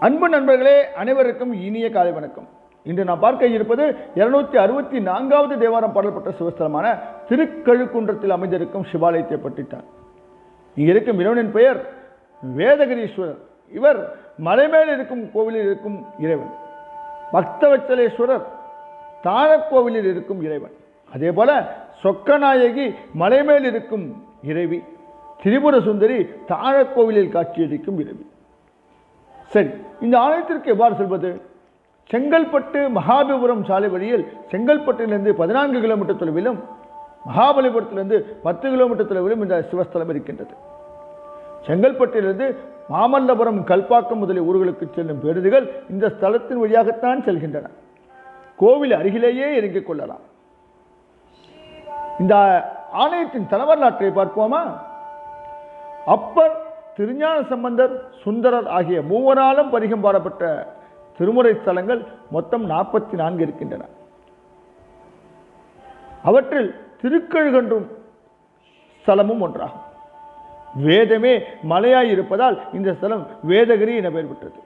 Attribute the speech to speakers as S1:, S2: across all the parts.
S1: அன்பு நண்பர்களே அனைவருக்கும் இனிய காலை வணக்கம். இன்று நாம் பார்க்க இருப்பது இருநூத்தி அறுபத்தி நான்காவது தேவாரம் பாடல்பட்ட சிவஸ்தலமான திருக்கழுக்குன்றத்தில் அமைந்திருக்கும் சிவாலயத்தை பற்றித்தான். இங்கே இருக்கும் இறைவனின் பெயர் வேதகிரீஸ்வரர். இவர் மலைமேல் இருக்கும் கோவிலில் இருக்கும் இறைவன். பக்தவச்சலேஸ்வரர் தாழக்கோவிலில் இருக்கும் இறைவன். அதே போல சொக்கநாயகி மலைமேல் இருக்கும் இறைவி. திரிபுர சுந்தரி தாழக்கோவிலில் காட்சியளிக்கும் இறைவி. சரி இந்த ஆலயத்திற்கு எவ்வாறு செல்வது? செங்கல்பட்டு மகாபலிபுரம் சாலை வழியில் செங்கல்பட்டிலிருந்து பதினான்கு கிலோமீட்டர் தொலைவிலும் மகாபலிபுரத்திலிருந்து பத்து கிலோமீட்டர் தொலைவிலும் இந்த சிவஸ்தலம் இருக்கின்றது. செங்கல்பட்டிலிருந்து மாமல்லபுரம் கல்பாக்கம் முதலிய ஊர்களுக்கு செல்லும் பேருந்துகள் இந்த ஸ்தலத்தின் வழியாகத்தான் செல்கின்றன. கோவில் அருகிலேயே இறங்கிக் கொள்ளலாம். இந்த ஆலயத்தின் தலவரலாற்றை பார்ப்போமா? அப்பர் திருஞான சம்பந்தர் சுந்தரர் ஆகிய மூவராலும் பரிகம் பாடப்பட்ட திருமுறை ஸ்தலங்கள் மொத்தம் நாற்பத்தி நான்கு இருக்கின்றன. அவற்றில் திருக்கழுகன்றும் ஸ்தலமும் ஒன்றாகும். வேதமே மலையாய் இருப்பதால் இந்த ஸ்தலம் வேதகிரி என பெயர் பெற்றது.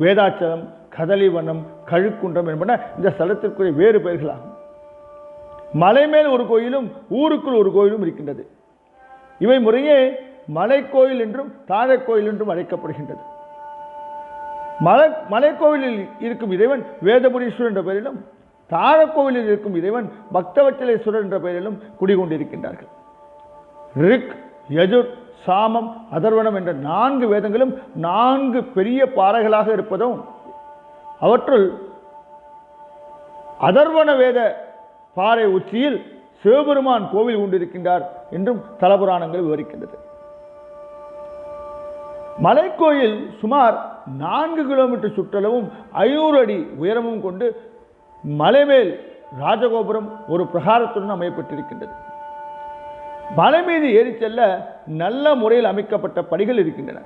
S1: வேதாச்சலம் கதலிவனம் கழுக்குன்றம் என்பன இந்த ஸ்தலத்திற்குரிய வேறு பெயர்களாகும். மலை மேல் ஒரு கோயிலும் ஊருக்குள் ஒரு கோயிலும் இருக்கின்றது. இவை முறையே மலைக்கோயில் என்றும் தாழைக்கோயில் என்றும் அழைக்கப்படுகின்றது. மலை மலைக்கோவிலில் இருக்கும் இறைவன் வேதபுரீஸ்வரர் என்ற பெயரிலும் தாழக்கோவிலில் இருக்கும் இறைவன் பக்தவச்சலேஸ்வரர் என்ற பெயரிலும் குடிகொண்டிருக்கின்றார்கள். ரிக் யஜுர் சாமம் அதர்வனம் என்ற நான்கு வேதங்களும் நான்கு பெரிய பாறைகளாக இருப்பதும் அவற்றுள் அதர்வன வேத பாறை உச்சியில் சிவபெருமான் கோவில் கொண்டிருக்கின்றார் என்றும் தலபுராணங்கள் விவரிக்கின்றது. மலைக்கோயில் சுமார் நான்கு கிலோமீட்டர் சுற்றளவும் ஐநூறு அடி உயரமும் கொண்டு மலைமேல் ராஜகோபுரம் ஒரு பிரகாரத்துடன் அமையப்பட்டிருக்கின்றது. மலை மீது ஏறி செல்ல நல்ல முறையில் அமைக்கப்பட்ட படிகள் இருக்கின்றன.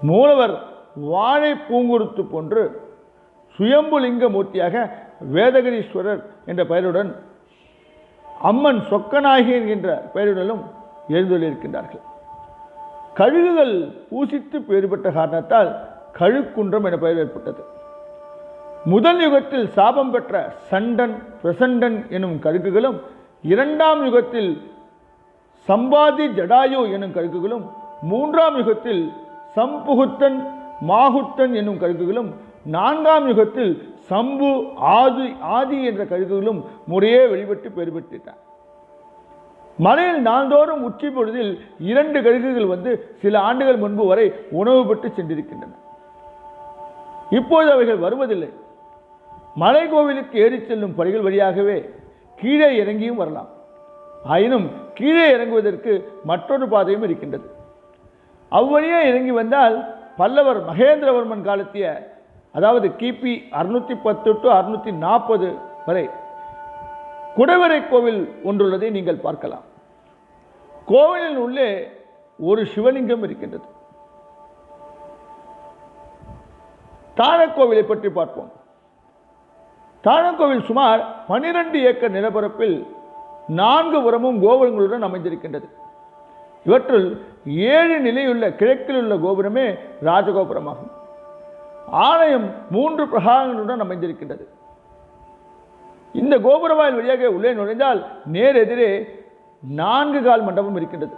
S1: மூலவர் வாழை பூங்குருத்து போன்று சுயம்புலிங்க மூர்த்தியாக வேதகிரீஸ்வரர் என்ற பெயருடன் அம்மன் சொக்கநாயகி என்கின்ற பெயருடனும் எழுந்துள்ளிருக்கின்றார்கள் கழுகுகள் பூசித்து பேறு பெற்ற காரணத்தால் கழுக்குன்றம் என பெயர் ஏற்பட்டது. முதல் யுகத்தில் சாபம் பெற்ற சண்டன் பிரசண்டன் எனும் கழுகுகளும் இரண்டாம் யுகத்தில் சம்பாதி ஜடாயு எனும் கழுகுகளும் மூன்றாம் யுகத்தில் சம்புகுத்தன் மாகுத்தன் என்னும் கழுகுகளும் நான்காம் யுகத்தில் சம்பு ஆதி ஆதி என்ற கழுகுகளும் முறையே வெளிப்பட்டு பெறு மலையில் நாள்தோறும் உச்சி பொழுதில் இரண்டு கழுகுகள் வந்து சில ஆண்டுகள் முன்பு வரை உணவு பெற்று சென்றிருக்கின்றன. இப்போது அவைகள் வருவதில்லை. மலை கோவிலுக்கு ஏறிச் செல்லும் படிகள் வழியாகவே கீழே இறங்கியும் வரலாம். ஆயினும் கீழே இறங்குவதற்கு மற்றொரு பாதையும் இருக்கின்றது. அவ்வழியே இறங்கி வந்தால் பல்லவர் மகேந்திரவர்மன் காலத்திய அதாவது கிபி அறுநூற்றி பத்து டு அறுநூற்றி நாற்பது வரை குடவரை கோவில் ஒன்றுள்ளதை நீங்கள் பார்க்கலாம். கோவிலின் உள்ளே ஒரு சிவலிங்கம் இருக்கின்றது. தாழக்கோவிலை பற்றி பார்ப்போம். தாழக்கோவில் சுமார் பனிரெண்டு ஏக்கர் நிலப்பரப்பில் நான்கு புறமும் கோபுரங்களுடன் அமைந்திருக்கின்றது. இவற்றுள் ஏழு நிலையுள்ள கிழக்கில் உள்ள கோபுரமே ராஜகோபுரமாகும். ஆலயம் மூன்று பிரகாரங்களுடன் அமைந்திருக்கின்றது. இந்த கோபுர வாயில் வழியாக உள்ளே நுழைந்தால் நேர் எதிரே நான்கு கால் மண்டபம் இருக்கின்றது.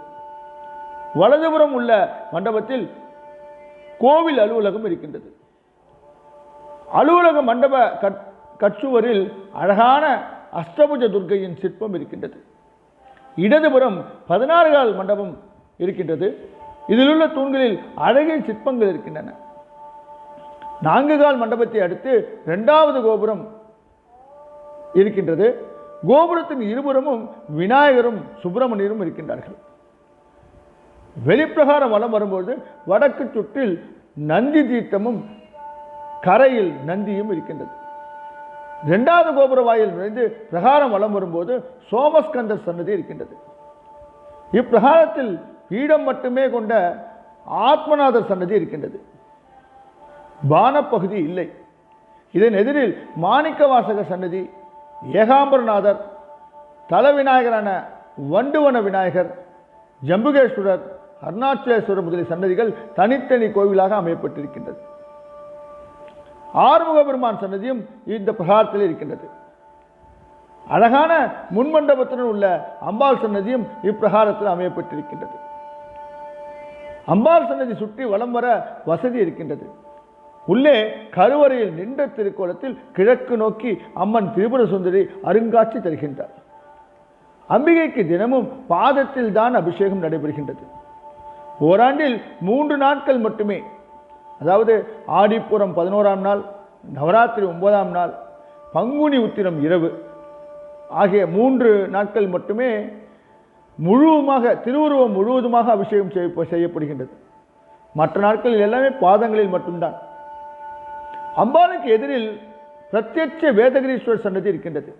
S1: வலதுபுறம் உள்ள மண்டபத்தில் கோவில் அலுவலகம் இருக்கின்றது. அலுவலக மண்டப கட் கச்சுவரில் அழகான அஷ்டபுஜ துர்க்கையின் சிற்பம் இருக்கின்றது. இடதுபுறம் பதினாறு கால் மண்டபம் இருக்கின்றது. இதிலுள்ள தூண்களில் அழகிய சிற்பங்கள் இருக்கின்றன. நான்கு கால் மண்டபத்தை அடுத்து இரண்டாவது கோபுரம் இருக்கின்றது. கோபுரத்தின் இருபுறமும் விநாயகரும் சுப்பிரமணியரும் இருக்கின்றார்கள். வெளிப்பிரகாரம் வலம் வரும்போது வடக்கு சுற்றில் நந்தி தீர்த்தமும் கரையில் நந்தியும் இருக்கின்றது. இரண்டாவது கோபுர வாயில் நுழைந்து பிரகாரம் வலம் வரும்போது சோமஸ்கந்தர் சன்னதி இருக்கின்றது. இப்பிரகாரத்தில் பீடம் மட்டுமே கொண்ட ஆத்மநாதர் சன்னதி இருக்கின்றது. பானப்பகுதி இல்லை. இதன் எதிரில் மாணிக்க வாசக சன்னதி ஏகாம்பரநாதர் தல விநாயகரான வண்டுவன விநாயகர் ஜம்புகேஸ்வரர் அருணாச்சலேஸ்வரர் முதலிய சன்னதிகள் தனித்தனி கோவிலாக அமையப்பட்டிருக்கின்றது. ஆறுமுக பெருமான் சன்னதியும் இந்த பிரகாரத்தில் இருக்கின்றது. அழகான முன்மண்டபத்துடன் உள்ள அம்பாள் சன்னதியும் இப்பிரகாரத்தில் அமையப்பட்டிருக்கின்றது. அம்பாள் சன்னதி சுற்றி வலம் வர வசதி இருக்கின்றது. உள்ளே கருவறையில் நின்ற திருக்கோலத்தில் கிழக்கு நோக்கி அம்மன் திரிபுர சுந்தரி அருங்காட்சி தருகின்றார். அம்பிகைக்கு தினமும் பாதத்தில் தான் அபிஷேகம் நடைபெறுகின்றது. ஓராண்டில் மூன்று நாட்கள் மட்டுமே. அதாவது ஆடிப்புறம் பதினோராம் நாள் நவராத்திரி ஒன்பதாம் நாள் பங்குனி உத்திரம் இரவு ஆகிய மூன்று நாட்கள் மட்டுமே முழுவதுமாக திருவுருவம் முழுவதுமாக அபிஷேகம் செய்ய செய்யப்படுகின்றது. மற்ற நாட்களில் எல்லாமே பாதங்களில் மட்டும்தான். அம்பாளுக்கு எதிரில் பிரத்யட்ச வேதகிரீஸ்வரர் சன்னதி இருக்கின்றது.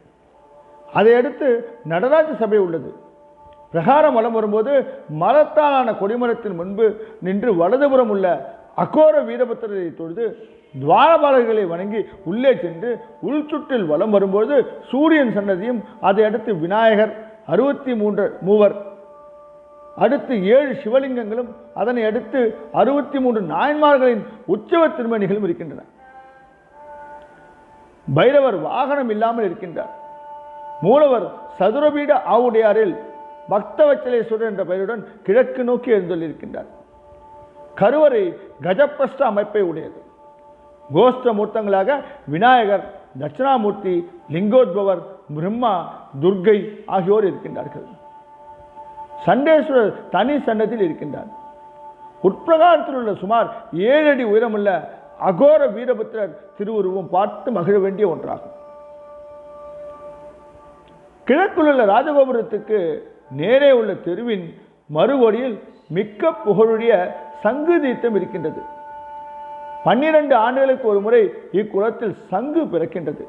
S1: அதை அடுத்து நடராஜ சபை உள்ளது. பிரகாரம் வலம் வரும்போது மரத்தாலான கொடிமரத்தின் முன்பு நின்று வலதுபுறம் உள்ள அகோர வீரபத்திரரை தொழுது துவாரபாலர்களை வணங்கி உள்ளே சென்று உள்சுற்றில் வலம் வரும்போது சூரியன் சன்னதியும் அதை அடுத்து விநாயகர் அறுபத்தி மூன்று மூவர் அடுத்து ஏழு சிவலிங்கங்களும் அதனை அடுத்து அறுபத்தி மூன்று நாயன்மார்களின் உற்சவ திருமணிகளும் இருக்கின்றன. பைரவர் வாகனம் இல்லாமல் இருக்கின்றார். மூலவர் சதுரபீட ஆவுடையாரில் பக்தவச்சலேஸ்வரர் என்ற பெயருடன் கிழக்கு நோக்கி எழுந்தொள்ளிருக்கின்றார். கருவறை கஜப்பிரஷ்ட அமைப்பை உடையது. கோஷ்ட மூர்த்தங்களாக விநாயகர் தட்சிணாமூர்த்தி லிங்கோத்பவர் பிரம்மா துர்கை ஆகியோர் இருக்கின்றார்கள். சண்டேஸ்வரர் தனி சன்னதியில் இருக்கின்றார். உட்பிரகாரத்தில் உள்ள சுமார் ஏழு அடி உயரமுள்ள அகோர வீரபுத்திரர் திருவுருவம் பார்த்து மகிழ வேண்டிய ஒன்றாகும். கிழக்கில் உள்ள ராஜகோபுரத்துக்கு நேரே உள்ள தெருவின் மறுகோடியில் மிக்க புகழுடைய சங்கு தீர்த்தம் இருக்கின்றது. பன்னிரண்டு ஆண்டுகளுக்கு ஒரு முறை இக்குளத்தில் சங்கு பிறக்கின்றது.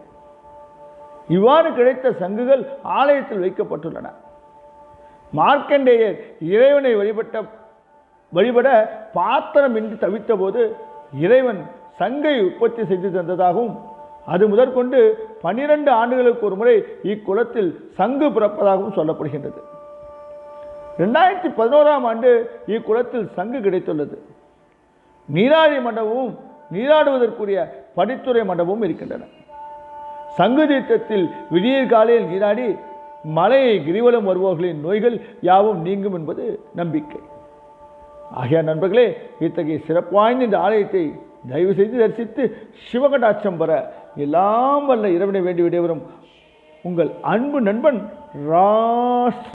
S1: இவ்வாறு கிடைத்த சங்குகள் ஆலயத்தில் வைக்கப்பட்டுள்ளன. மார்க்கண்டேயர் இறைவனை வழிபட்ட வழிபட பாத்திரமின்றி தவித்தபோது இறைவன் சங்கை உற்பத்தி செய்து தந்ததாகவும் அது முதற்கொண்டு பனிரெண்டு ஆண்டுகளுக்கு ஒரு முறை இக்குளத்தில் சங்கு பிறப்பதாகவும் சொல்லப்படுகின்றது. ரெண்டாயிரத்தி பதினோராம் ஆண்டு இக்குளத்தில் சங்கு கிடைத்துள்ளது. நீராடி மண்டபமும் நீராடுவதற்குரிய படித்துறை மண்டபமும் இருக்கின்றன. சங்கு தீர்த்தத்தில் விடியற் காலையில் நீராடி மலையை கிரிவலம் வருபவர்களின் நோய்கள் யாவும் நீங்கும் என்பது நம்பிக்கை. ஆகிய நண்பர்களே இத்தகைய சிறப்பு வாய்ந்த இந்த ஆலயத்தை தயவு செய்து தரிசித்து சிவகடாட்சம் பெற எல்லாம் வல்ல இறைவனை வேண்டி விடைபெறும் உங்கள் அன்பு நண்பன் ராஸ்